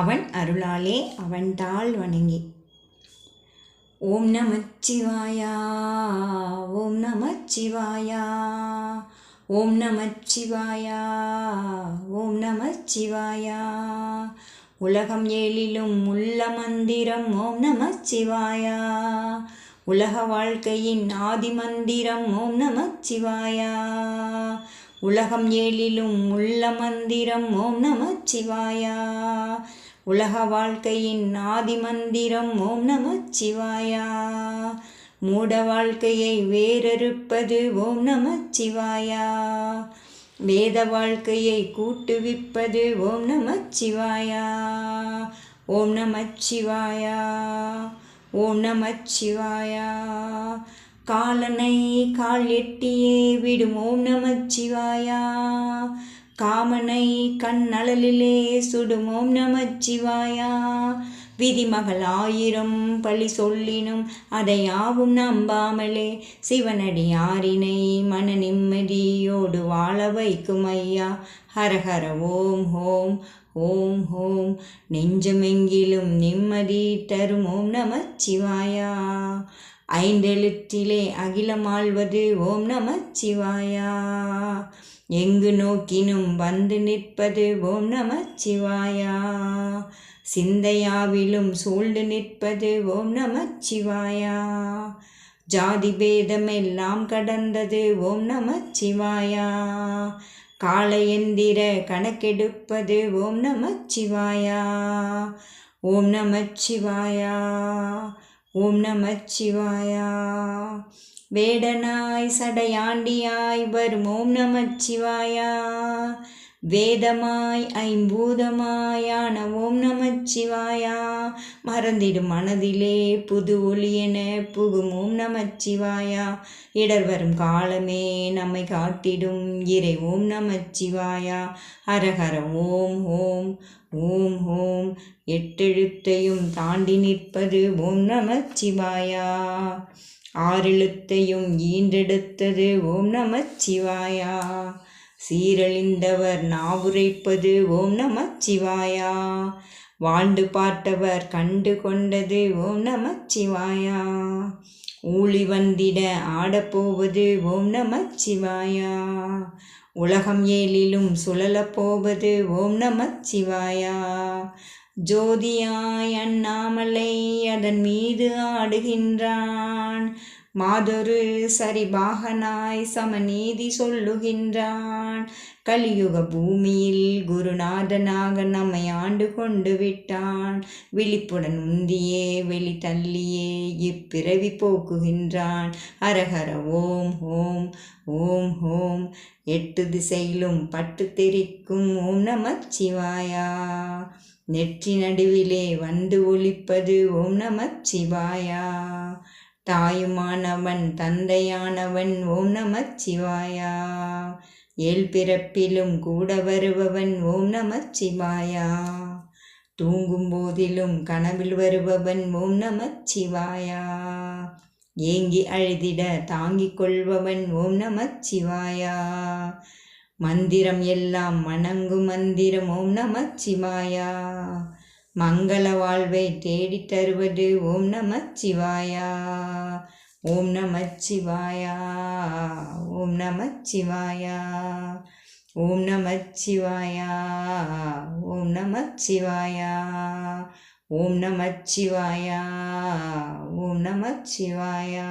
அவன் அருளாலே அவன் தாள் வணங்கி. ஓம் நமச்சிவாயா ஓம் நமச்சிவாயா ஓம் நமச்சிவாயா ஓம் நமச்சிவாயா உலகம் ஏழிலும் உள்ள மந்திரம் ஓம் நமச்சிவாயா உலக வாழ்க்கையின் ஆதி மந்திரம் ஓம் நமச்சிவாயா உலகம் ஏழிலும் உள்ள மந்திரம் ஓம் நமச்சிவாயா உலக வாழ்க்கையின் ஆதி மந்திரம் ஓம் நமச்சிவாயா மூட வாழ்க்கையை வேறறுப்பது ஓம் நமச்சிவாயா வேத வாழ்க்கையை கூட்டுவிப்பது ஓம் சிவாயா. ஓம் நமச்சிவாயா ஓம் நமச்சிவாயா காலனை கால் எட்டியே விடும் ஓம் நமச்சிவாயா காமனை கண்ணழலிலே சுடுமோம் நமச்சிவாயா. விதிமகள் ஆயிரம் பழி சொல்லினும் அதை யாவும் நம்பாமலே சிவனடியாரினை மன நிம்மதியோடு வாழ வைக்கும் ஐயா. ஹரஹர ஓம் ஹோம் ஓம் ஹோம். நெஞ்சமெங்கிலும் நிம்மதி தரும் ஓம் நமச்சிவாயா. ஐந்தெழுத்திலே அகிலமாழ்வது ஓம் நமச்சிவாயா. எங்கு நோக்கினும் வந்து நிற்பது ஓம் நமச்சிவாயா சிந்தையாவிலும் சூழ்ந்து நிற்பது ஓம் நமச்சிவாயா ஜாதி பேதமெல்லாம் கடந்தது ஓம் நமச்சிவாயா காளையந்திர கணக்கெடுப்பது ஓம் நமச்சிவாயா ஓம் நமச்சிவாயா ஓம் நம சிவாயா. வேடனாய் சடையாண்டியாய் வரும் ஓம் நம சிவாயா. வேதமாய் ஐம்பூதமாயான ஓம் நமச்சிவாயா மறந்திடும் மனதிலே புது ஒளியென புகும் ஓம் நமச்சிவாயா இடர் வரும் காலமே நம்மை காட்டிடும் இறை ஓம் நமச்சிவாயா ஹரஹர ஓம் ஓம் ஓம் ஓம். எட்டெழுத்தையும் தாண்டி நிற்பது ஓம் நமச்சிவாயா ஆறெழுத்தையும் ஈன்றெடுத்தது ஓம் நமச்சிவாயா சீரழிந்தவர் நாவுரைப்பது ஓம் நமச்சிவாயா வாழ்ந்து பார்த்தவர் கண்டு கொண்டது ஓம் நமச்சிவாயா ஊழி வந்திட ஆடப்போவது ஓம் நமச்சிவாயா உலகம் ஏழிலும் சுழலப் போவது ஓம் சிவாயா. ஜோதியாய் அண்ணாமலை அதன் மீது ஆடுகின்றான். மாதொரு சரிபாகனாய் சமநீதி சொல்லுகின்றான். கலியுக பூமியில் குருநாதனாக நம்மை ஆண்டு கொண்டு விட்டான். விழிப்புடன் உந்தியே வெளி தள்ளியே இப்பிறவி போக்குகின்றான். ஹரஹர ஓம் ஹோம் ஓம் ஹோம் எட்டு திசையிலும் பட்டு தெரிக்கும் ஓம் நமச்சிவாயா நெற்றி நடுவிலே வந்து ஒழிப்பது ஓம் நமச்சிவாயா தாயுமானவன் தந்தையானவன் ஓம் நமச்சிவாயா ஏழ் பிறப்பிலும் கூட வருபவன் ஓம் நமச்சிவாயா தூங்கும் போதிலும் கனவில் வருபவன் ஓம் நமச்சிவாயா ஏங்கி அழுதிட தாங்கிக் கொள்பவன் ஓம் நமச்சிவாயா மந்திரம் எல்லாம் மணங்கு மந்திரம் ஓம் நமச்சிவாயா மங்கள வாழ்வை தேடித் தருவது ஓம் நம சிவாயா. ஓம் நம சிவாயா. ஓம் நம சிவாயா. ஓம் நம சிவாயா. ஓம் நம சிவாயா. ஓம் நம சிவாயா. ஓம் நம சிவாயா.